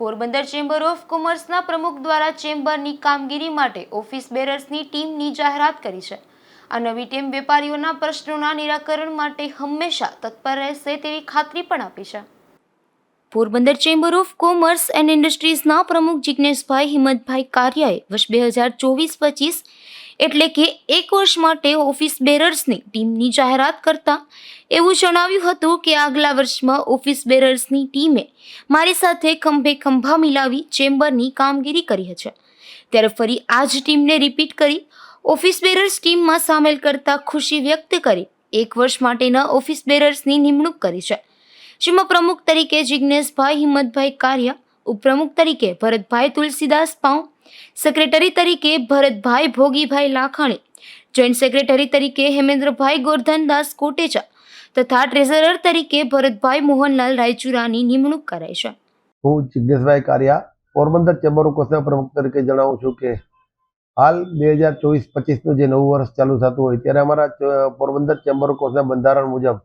Porbandar chamber of કોમર્સના પ્રમુખ દ્વારા ચેમ્બરની કામગીરી માટે ઓફિસ બેરર્સની ટીમની જાહેરાત કરી છે. આ નવી ટીમ વેપારીઓના પ્રશ્નોના નિરાકરણ માટે હંમેશા તત્પર રહેશે તેવી ખાતરી પણ આપી છે. Porbandar chamber of commerce and ઇન્ડસ્ટ્રીઝના પ્રમુખ જિજ્ઞેશભાઈ હિંમતભાઈ કારિયાએ વર્ષ બે હજાર ચોવીસ પચીસ એટલે કે એક વર્ષ માટે ઓફિસ બેરર્સની ટીમની જાહેરાત કરતા એવું જણાવ્યું હતું કે આગલા વર્ષમાં ઓફિસ બેરર્સની ટીમે મારી સાથે ખંભે ખંભા મિલાવી ચેમ્બરની કામગીરી કરી છે ત્યારે ફરી આ જ ટીમને રિપીટ કરી ઓફિસ બેરર્સ ટીમમાં સામેલ કરતા ખુશી વ્યક્ત કરી એક વર્ષ માટેના ઓફિસ બેરર્સની નિમણૂક કરી છે. જેમાં પ્રમુખ તરીકે જિજ્ઞેશભાઈ હિંમતભાઈ કારિયા, ઉપપ્રમુખ તરીકે ભરતભાઈ તુલસીદાસ પાઉ સેક્રેટરી તરીકે ભરતભાઈ ભોગીભાઈ લાખાણી જોઈન્ટ સેક્રેટરી તરીકે હેમેન્દ્રભાઈ ગોરધનદાસ કોટેચા તથા ટ્રેઝરર તરીકે ભરતભાઈ મોહનલાલ રાયચુરાની નિમણૂક કરાઈ છે. હું જિજ્ઞેશભાઈ કારિયા, પોરબંદર ચેમ્બર ઓફ કોમર્સના પ્રમુખ તરીકે જણાવું છું કે હાલ બે હજાર ચોવીસ પચીસનું જે નવું વર્ષ ચાલુ થતું હોય ત્યારે અમારા પોરબંદર ચેમ્બર ઓફ કોમર્સના બંધારણ મુજબ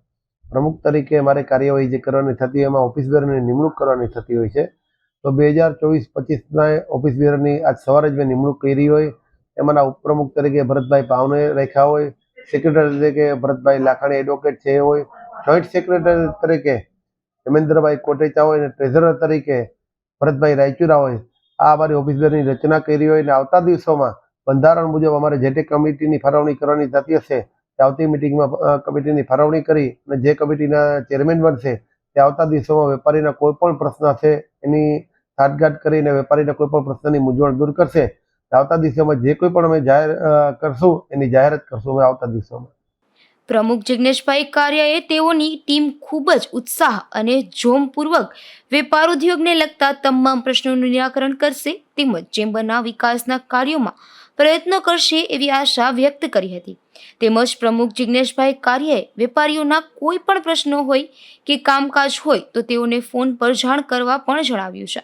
પ્રમુખ તરીકે મારે કાર્યવાહી જે કરવાની થતી હોય, એમાં ઓફિસ બેરની નિમણૂક કરવાની થતી હોય છે. તો બે હજાર ચોવીસ પચીસના ઓફિસ બિયરની આજ સવારે જ મેં નિમણૂક કરી હોય. એમાંના ઉપપ્રમુખ તરીકે ભરતભાઈ પાવને રાખ્યા હોય. સેક્રેટરી તરીકે ભરતભાઈ લાખાણી એડવોકેટ છે હોય. જોઈન્ટ સેક્રેટરી તરીકે હેમેન્દ્રભાઈ કોટેચા હોય અને ટ્રેઝરર તરીકે ભરતભાઈ રાયચુરા હોય. આ અમારી ઓફિસ બિયરની રચના કરી હોય અને આવતા દિવસોમાં બંધારણ મુજબ અમારે જે તે કમિટીની ફાળવણી કરવાની થતી હશે તે આવતી મિટિંગમાં કમિટીની ફાળવણી કરી અને જે કમિટીના ચેરમેન બનશે તે આવતા દિવસોમાં વેપારીના કોઈ પણ પ્રશ્ન હશે એની સાઠગાંઠ કરીને વેપારીના કોઈ પણ પ્રશ્નની મૂંઝવણ દૂર કરશે આવતા દિવસોમાં જે કોઈ પણ અમે જાહેર કરશું, એની જાહેરાત કરશું અમે આવતા દિવસોમાં. પ્રમુખ જિજ્ઞેશભાઈ કાર્યએ તેઓની ટીમ ખૂબ જ ઉત્સાહ અને જોમપૂર્વક વેપાર ઉદ્યોગને લગતા તમામ પ્રશ્નોનું નિરાકરણ કરશે, તેમજ ચેમ્બરના વિકાસના કાર્યોમાં પ્રયત્નો કરશે એવી આશા વ્યક્ત કરી હતી. તેમજ પ્રમુખ જિજ્ઞેશભાઈ કાર્યએ વેપારીઓના કોઈ પણ પ્રશ્નો હોય કે કામકાજ હોય તો તેઓને ફોન પર જાણ કરવા પણ જણાવ્યું છે.